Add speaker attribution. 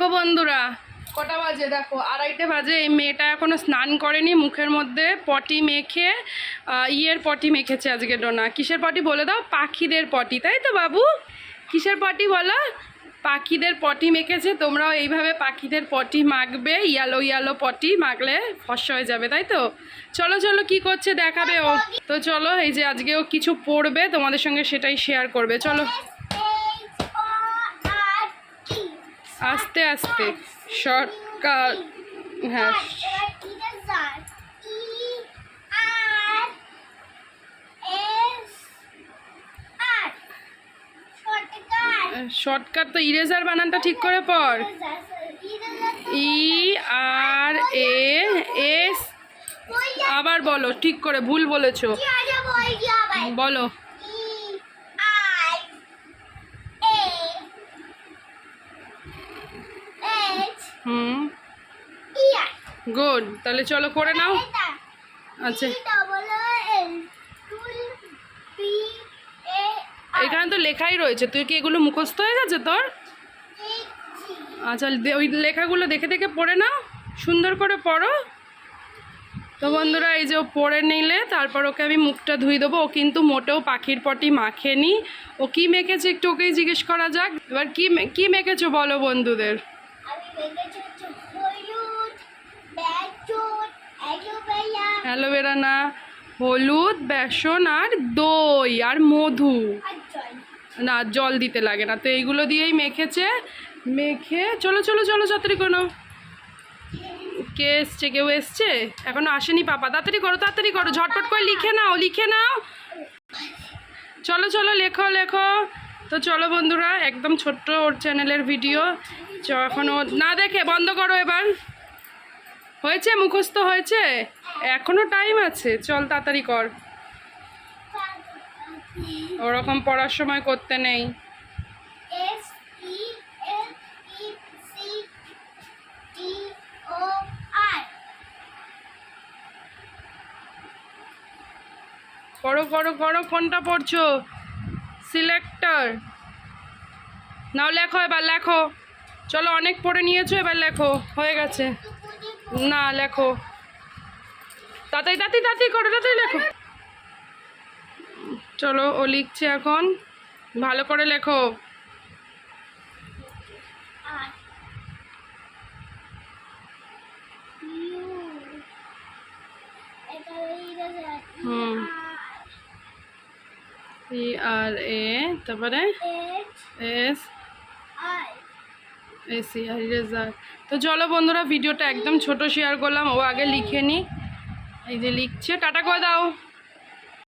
Speaker 1: দেখো বন্ধুরা, কটা বাজে দেখো? আড়াইটে বাজে। এই মেয়েটা এখনও স্নান করেনি, মুখের মধ্যে পটি মেখে ইয়ের পটি মেখেছে আজকে ডোনা। কিসের পটি বলে দাও? পাখিদের পটি, তাই তো বাবু? কিসের পটি বলো? পাখিদের পটি মেখেছে, তোমরাও এইভাবে পাখিদের পটি মাখবে, ইয়ালো ইয়ালো পটি মাখলে ফর্সা হয়ে যাবে, তাই তো? চলো চলো, কি করছে দেখাবে ও। তো চলো, এই যে আজকে ও কিছু পড়বে, তোমাদের সঙ্গে সেটাই শেয়ার করবে। চলো। আস্তে আস্তে শর্টকাট হ্যাঁ। শর্টকাট তো ইরেজার বানানটা ঠিক করে পর। E R A S. আবার বলো ঠিক করে ভুল বলেছ। বলো। হুম। গুড তাহলে চলো করে নাও। আচ্ছা। এখানে তো লেখাই রয়েছে। তুই কি এগুলো মুখস্থ হয়ে গেছে তোর? আচ্ছা ওই লেখাগুলো দেখে দেখে পড়ে নাও। সুন্দর করে পড়ো। তো বন্ধুরা এই যে ও পড়ে নিলে তারপর ওকে আমি মুখটা ধুয়ে দেবো। ও কিন্তু মোটেও পাখির পটি মাখেনি। ও কি মেখেছে একটু ওকেই জিজ্ঞেস করা যাক। এবার কি কি মেখেছো বলো বন্ধুদের? অ্যালোভেরা না হলুদ বেসন আর দই আর মধু। না জল দিতে লাগে না। তো এইগুলো দিয়েই মেখেছে। মেখে চলো চলো চলো তাড়াতাড়ি কোনো কে এসছে? কেউ এসছে? এখনও আসেনি পাপা। তাড়াতাড়ি করো তাড়াতাড়ি করো। ঝটপট করে লিখে নাও লিখে নাও। চলো চলো লেখো লেখো। তো চলো বন্ধুরা একদম ছোট্ট ওর চ্যানেলের ভিডিও চ এখনও না দেখে বন্ধ করো এবার। হয়েছে মুখস্থ হয়েছে? এখনও টাইম আছে। চল তাড়াতাড়ি কর। ওরকম পড়ার সময় করতে নেই। করো করো করো কোনটা পড়ছো? সিলেক্টর নাও লেখো এবার লেখো। চলো অনেক পড়ে নিয়েছো এবার লেখো হয়ে গেছে। না লেখো। তাড়াতাড়ি তাড়াতাড়ি তাড়াতাড়ি করো তাড়াতাড়ি লেখো। চলো ও লিখছে এখন। ভালো করে লেখো। হুম। ই আর এ তারপরে? S.
Speaker 2: I
Speaker 1: S E R eraser তো চলো বন্ধুরা, ভিডিওটা একদম ছোট শেয়ার করলাম, ও আগে লিখে নি। এই যে লিখছে, টাটা করে দাও।